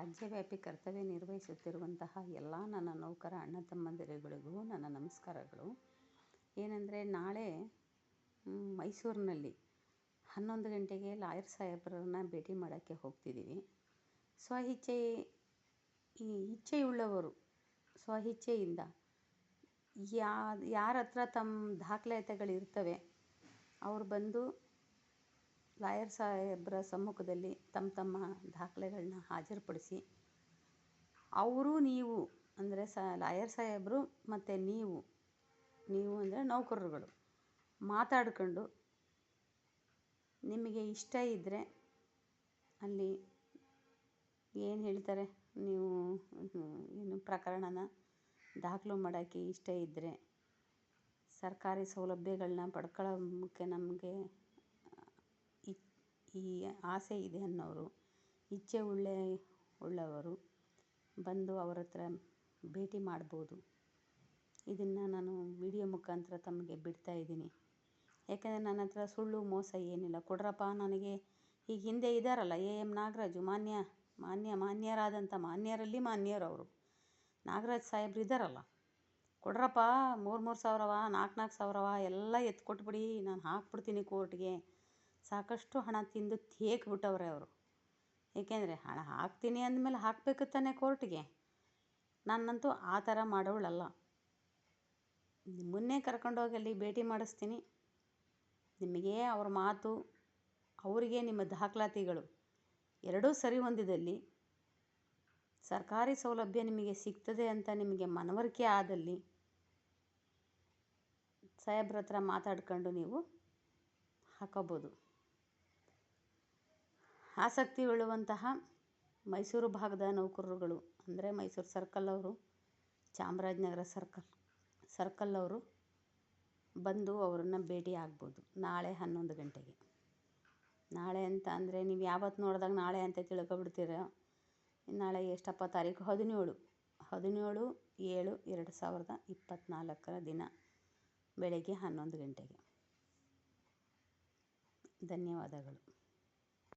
ರಾಜ್ಯವ್ಯಾಪಿ ಕರ್ತವ್ಯ ನಿರ್ವಹಿಸುತ್ತಿರುವಂತಹ ಎಲ್ಲ ನನ್ನ ನೌಕರ, ಅಣ್ಣ ತಮ್ಮಂದಿರುಗಳಿಗೂ ನನ್ನ ನಮಸ್ಕಾರಗಳು. ಏನಂದರೆ, ನಾಳೆ ಮೈಸೂರಿನಲ್ಲಿ ಹನ್ನೊಂದು ಗಂಟೆಗೆ ಲಾಯರ್ ಸಾಹೇಬ್ರನ್ನ ಭೇಟಿ ಮಾಡೋಕ್ಕೆ ಹೋಗ್ತಿದ್ದೀವಿ. ಸ್ವಇಚ್ಛೆ, ಈ ಇಚ್ಛೆಯುಳ್ಳವರು, ಸ್ವಇಚ್ಛೆಯಿಂದ ಯಾ ಯಾರ ಹತ್ರ ತಮ್ಮ ದಾಖಲಾತಿಗಳಿರ್ತವೆ, ಅವ್ರು ಬಂದು ಲಾಯರ್ ಸಾಹೇಬ್ರ ಸಮ್ಮುಖದಲ್ಲಿ ತಮ್ಮ ತಮ್ಮ ದಾಖಲೆಗಳನ್ನ ಹಾಜರುಪಡಿಸಿ, ಅವರು ನೀವು, ಅಂದರೆ ಸ, ಲಾಯರ್ ಸಾಹೇಬರು ಮತ್ತು ನೀವು ನೀವು ಅಂದರೆ ನೌಕರರುಗಳು, ಮಾತಾಡ್ಕೊಂಡು, ನಿಮಗೆ ಇಷ್ಟ ಇದ್ದರೆ ಅಲ್ಲಿ ಏನು ಹೇಳ್ತಾರೆ? ನೀವು, ಏನು ಪ್ರಕರಣನ ದಾಖಲು ಮಾಡೋಕ್ಕೆ ಇಷ್ಟ ಇದ್ದರೆ ಸರ್ಕಾರಿ ಸೌಲಭ್ಯಗಳನ್ನ ಪಡ್ಕೊಳ್ಳೋಕ್ಕೆ ನಮಗೆ ಈ ಆಸೆ ಇದೆ ಅನ್ನೋರು, ಇಚ್ಛೆ ಉಳ್ಳೆ, ಉಳ್ಳವರು ಬಂದು ಅವ್ರ ಹತ್ರ ಭೇಟಿ ಮಾಡ್ಬೋದು. ಇದನ್ನು ನಾನು ವಿಡಿಯೋ ಮುಖಾಂತರ ತಮಗೆ ಬಿಡ್ತಾ ಇದ್ದೀನಿ. ಯಾಕೆಂದರೆ ನನ್ನ ಹತ್ರ ಸುಳ್ಳು, ಮೋಸ ಏನಿಲ್ಲ. ಕೊಡ್ರಪ್ಪ, ನನಗೆ ಈಗ ಹಿಂದೆ ಇದ್ದಾರಲ್ಲ ಎ ಎಂ ನಾಗರಾಜು, ಮಾನ್ಯ ಮಾನ್ಯ, ಮಾನ್ಯರಾದಂಥ ಮಾನ್ಯರಲ್ಲಿ ಮಾನ್ಯರು ಅವರು. ನಾಗರಾಜ್ ಸಾಹೇಬ್ರು ಇದ್ದಾರಲ್ಲ ಕೊಡ್ರಪ್ಪ, ಮೂರು ಮೂರು ಸಾವಿರವ ನಾಲ್ಕು ನಾಲ್ಕು ಸಾವಿರವ, ಎಲ್ಲ ಎತ್ತು ಕೊಟ್ಬಿಡಿ ನಾನು ಹಾಕ್ಬಿಡ್ತೀನಿ ಕೋರ್ಟ್ಗೆ. ಸಾಕಷ್ಟು ಹಣ ತಿಂದು ತೇಗ್ಬಿಟ್ಟವ್ರೆ ಅವರು. ಏಕೆಂದರೆ ಹಣ ಹಾಕ್ತೀನಿ ಅಂದಮೇಲೆ ಹಾಕಬೇಕು ತಾನೇ ಕೋರ್ಟಿಗೆ. ನಾನಂತೂ ಆ ಥರ ಮಾಡೋಳಲ್ಲ ನಿಮ್ಮನ್ನೇ ಕರ್ಕೊಂಡೋಗಿ ಅಲ್ಲಿ ಭೇಟಿ ಮಾಡಿಸ್ತೀನಿ. ನಿಮಗೆ ಅವ್ರ ಮಾತು, ಅವರಿಗೆ ನಿಮ್ಮ ದಾಖಲಾತಿಗಳು ಎರಡೂ ಸರಿ ಹೊಂದಿದಲ್ಲಿ ಸರ್ಕಾರಿ ಸೌಲಭ್ಯ ನಿಮಗೆ ಸಿಗ್ತದೆ ಅಂತ ನಿಮಗೆ ಮನವರಿಕೆ ಆದಲ್ಲಿ ಸಾಹೇಬ್ರ ಹತ್ರ ಮಾತಾಡ್ಕೊಂಡು ನೀವು ಹಾಕೋಬೋದು. ಆಸಕ್ತಿ ಉಳ್ಳುವಂತಹ ಮೈಸೂರು ಭಾಗದ ನೌಕರರುಗಳು ಅಂದರೆ ಮೈಸೂರು ಸರ್ಕಲ್ ಅವರು, ಚಾಮರಾಜನಗರ ಸರ್ಕಲ್ ಸರ್ಕಲ್ ಅವರು ಬಂದು ಅವರನ್ನು ಭೇಟಿ ಆಗ್ಬೋದು ನಾಳೆ ಹನ್ನೊಂದು ಗಂಟೆಗೆ. ನಾಳೆ ಅಂತ ಅಂದರೆ ನೀವು ಯಾವತ್ತು ನೋಡಿದಾಗ ನಾಳೆ ಅಂತ ತಿಳ್ಕೊಬಿಡ್ತೀರ? ನಾಳೆ ಎಷ್ಟಪ್ಪ ತಾರೀಕು? ಹದಿನೇಳು. ಹದಿನೇಳು, ಏಳು, ಎರಡು ಸಾವಿರದ ಇಪ್ಪತ್ತ್ನಾಲ್ಕರ ದಿನ ಬೆಳಗ್ಗೆ ಹನ್ನೊಂದು ಗಂಟೆಗೆ. ಧನ್ಯವಾದಗಳು.